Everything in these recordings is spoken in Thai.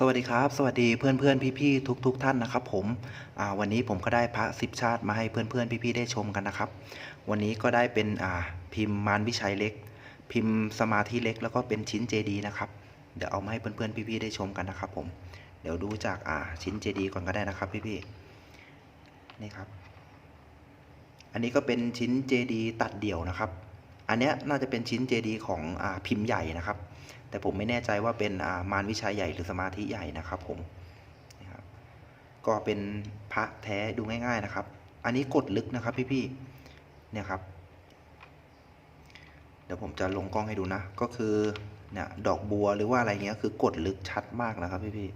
สวัสดีครับ สวัสดีเพื่อนเพื่อนพี่พี่ทุกทุกท่านนะครับผมวันนี้ผมก็ได้พระสิบชาติมาให้เพื่อนเพื่อนพี่พี่ได้ชมกันนะครับ วันนี้ก็ได้เป็นพิมพ์มารวิชัยเล็ก พิมพ์สมาธิเล็ก แล้วก็เป็นชิ้นเจดีนะครับ เดี๋ยวเอามาให้เพื่อนเพื่อนพี่พี่ได้ชมกันนะครับ ผม เดี๋ยวดูจากอ่าชิ้นเจดีก่อนก็ได้นะครับพี่พี่นี่ครับ อันนี้ก็เป็นชิ้นเจดีตัดเดี่ยวนะครับ อันเนี้ยน่าจะเป็นชิ้นเจดีของอพิมพ์ใหญ่นะครับ แต่ผมไม่แน่ใจว่าเป็นมารวิชัยใหญ่หรือสมาธิใหญ่นะครับผมนะครับ ก็เป็นพระแท้ดูง่าย ๆนะครับ อันนี้กดลึกนะครับพี่ๆเนี่ยครับ เดี๋ยวผมจะลงกล้องให้ดูนะ ก็คือเนี่ยดอกบัวหรือว่าอะไรเงี้ยคือกดลึกชัดมากนะครับพี่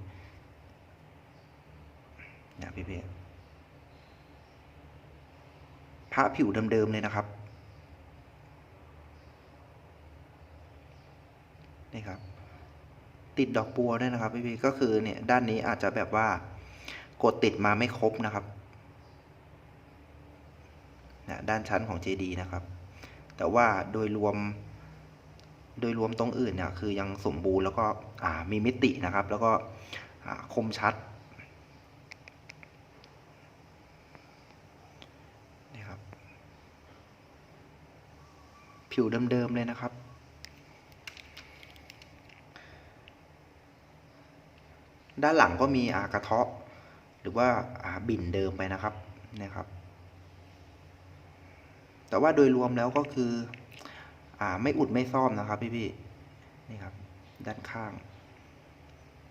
ๆเนี่ยพี่ๆพระผิวเดิมๆเลยนะครับ นี่ครับ ติดดอกบัวด้วยนะครับพี่พี่ก็คือเนี่ยด้านนี้อาจจะแบบว่ากดติดมาไม่ครบนะครับนะด้านชั้นของ JD นะครับ แต่ว่าโดยรวม โดยรวมตรงอื่นเนี่ยคือยังสมบูรณ์แล้วก็มีมิตินะครับ แล้วก็คมชัดนี่ครับผิวเดิมๆเลยนะครับ ด้านหลังก็มีอากระเทาะ หรือว่าอาบินเดิมไปนะครับนะครับ แต่ว่าโดยรวมแล้วก็คืออ่าไม่อุดไม่ซ่อมนะครับพี่พี่นี่ครับ ด้านข้าง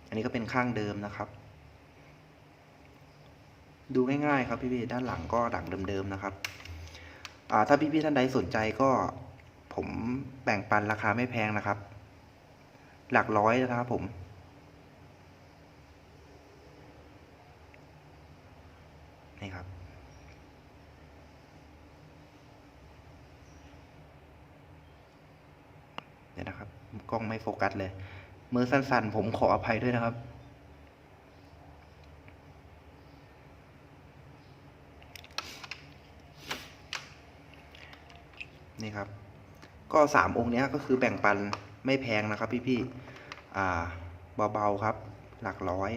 อันนี้ก็เป็นข้างเดิมนะครับ ดูง่ายๆครับพี่พี่ด้านหลังก็ดังเดิมๆนะครับอ่าถ้าพี่พี่ท่านใดสนใจก็ผมแบ่งปันราคาไม่แพงนะครับ หลักร้อยนะครับผม นี่ครับ เดี๋ยวนะครับ กล้องไม่โฟกัสเลย มือสั้นๆ ผมขออภัยด้วยนะครับ นี่ครับ ก็สามองค์นี้ก็คือแบ่งปันไม่แพงนะครับพี่ๆ อ่า เบา ๆ ครับ หลักร้อย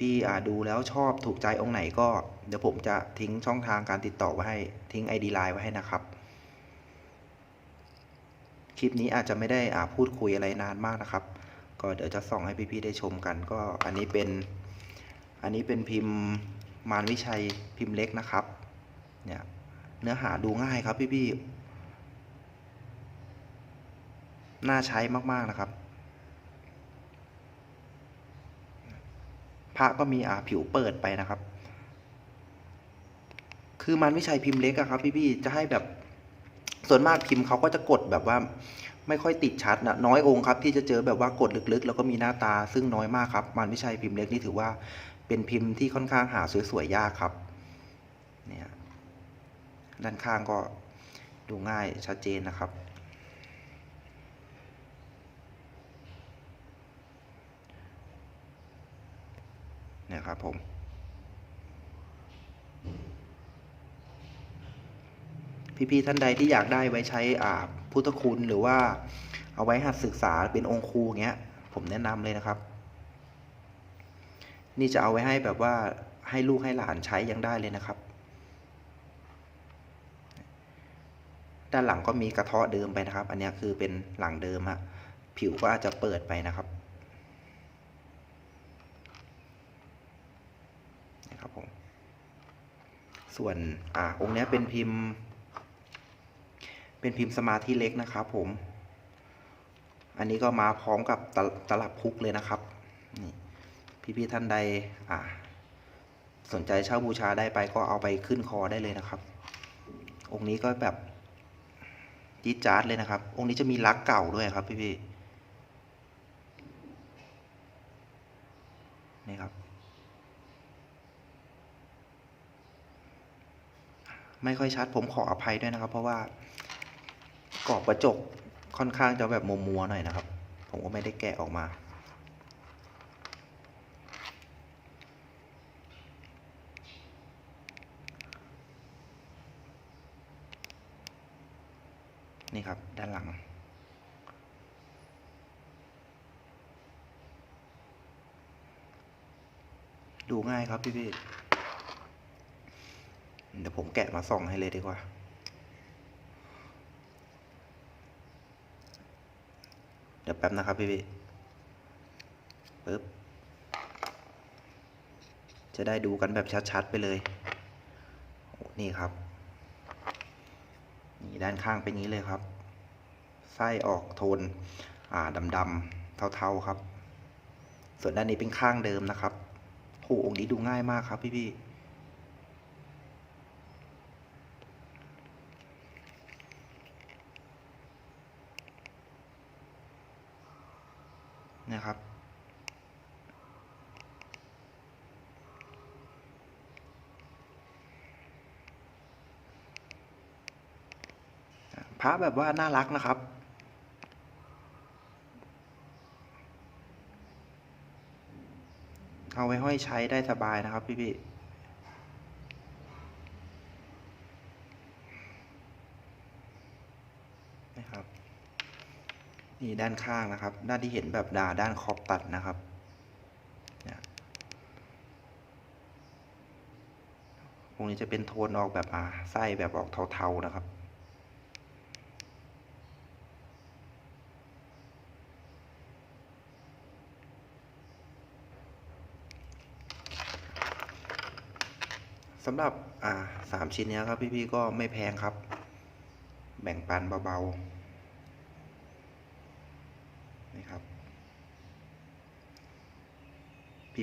พี่ๆดูแล้วชอบถูกใจองค์ไหนก็ เดี๋ยวผมจะทิ้งช่องทางการติดต่อไว้ให้ ทิ้ง ID ไลน์ไว้ให้นะครับ คลิปนี้อาจจะไม่ได้อาพูดคุยอะไรนานมากนะครับ ก็เดี๋ยวจะส่องให้พี่ๆได้ชมกัน ก็อันนี้เป็น อันนี้เป็นพิมพ์มารวิชัยพิมพ์เล็กนะครับ เนี่ยเนื้อหาดูง่ายครับพี่ๆน่าใช้มากๆนะครับ ระก็มีอ่าผิวเปิดไปนะครับ คือมันไม่ใช่พิมพ์เล็กอะครับพี่ๆจะให้แบบส่วนมากพิมพ์เขาก็จะกดแบบว่าไม่ค่อยติดชัดนะน้อยองค์ครับ ที่จะเจอแบบว่ากดลึกๆ แล้วก็มีหน้าตาซึ่งน้อยมากครับ มันไม่ใช่พิมพ์เล็กนี่ถือว่าเป็นพิมพ์ที่ค่อนข้างหาสวยๆยากครับเนี่ยด้านข้างก็ดูง่ายชัดเจนนะครับ ครับผมพี่ๆท่านใดที่อยากได้ไว้ใช้อ่าพุทธคุณหรือว่าเอาไว้หัดศึกษาเป็นองค์ครูเงี้ย ผมแนะนำเลยนะครับ นี่จะเอาไว้ให้แบบว่าให้ลูกให้หลานใช้ยังได้เลยนะครับ ด้านหลังก็มีกระเทาะเดิมไปนะครับ อันนี้คือเป็นหลังเดิมอะผิวก็อาจจะเปิดไปนะครับนะครับผม ส่วนอ่าองค์นี้เป็นพิมพ์ เป็นพิมพ์สมาธิเล็กนะครับผม อันนี้ก็มาพร้อมกับตตลับพุกเลยนะครับนี่พี่ๆท่านใดอ่าสนใจเช่าบูชาได้ไปก็เอาไปขึ้นคอได้เลยนะครับ องค์นี้ก็แบบจี๊ดจ๊าดเลยนะครับ องค์นี้จะมีลักเก่าด้วยครับพี่ๆนี่ครับ ไม่ค่อยชัด ผมขออภัยด้วยนะครับ เพราะว่ากรอบกระจกค่อนข้างจะแบบมัวมัวๆหน่อยนะครับ ผมก็ไม่ได้แกะออกมานี่ครับ ด้านหลัง ดูง่ายครับพี่พี่ เดี๋ยวผมแกะมาส่องให้เลยดีกว่า เดี๋ยวแป๊บนะครับพี่พี่ปึ๊บ จะได้ดูกันแบบชัดๆไปเลย นี่ครับ นี่ด้านข้างเป็นงนี้เลยครับ ไส้ออกโทน อ่าดำๆเทาๆครับ ส่วนด้านนี้เป็นข้างเดิมนะครับโอ้องค์นี้ดูง่ายมากครับพี่ๆ นะครับ พระแบบว่าน่ารักนะครับเอาไว้ห้อยใช้ได้สบายนะครับพี่พี่นะครับ นี่ด้านข้างนะครับ ด้านที่เห็นแบบดาด้านขอบตัดนะครับเนี่ยพวกนี้จะเป็นโทนออกแบบอ่าไส้แบบออกเทาๆนะครับสำหรับอ่าสามชิ้นนี้ครับพี่ๆก็ไม่แพงครับ แบ่งปันเบาๆ นี่ครับ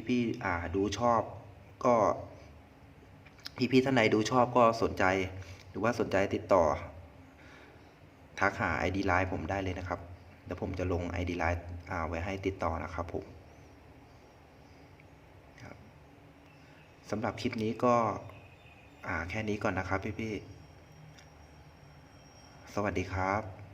พี่ๆอ่าดูชอบก็ พี่ๆท่านใดดูชอบก็สนใจ หรือว่าสนใจติดต่อ ทักหา ID Line ผมได้เลยนะครับเดี๋ยวผมจะลง ID Line อ่าไว้ให้ติดต่อนะครับผมสำหรับคลิปนี้ก็แค่นี้ก่อนนะครับพี่ๆ สวัสดีครับ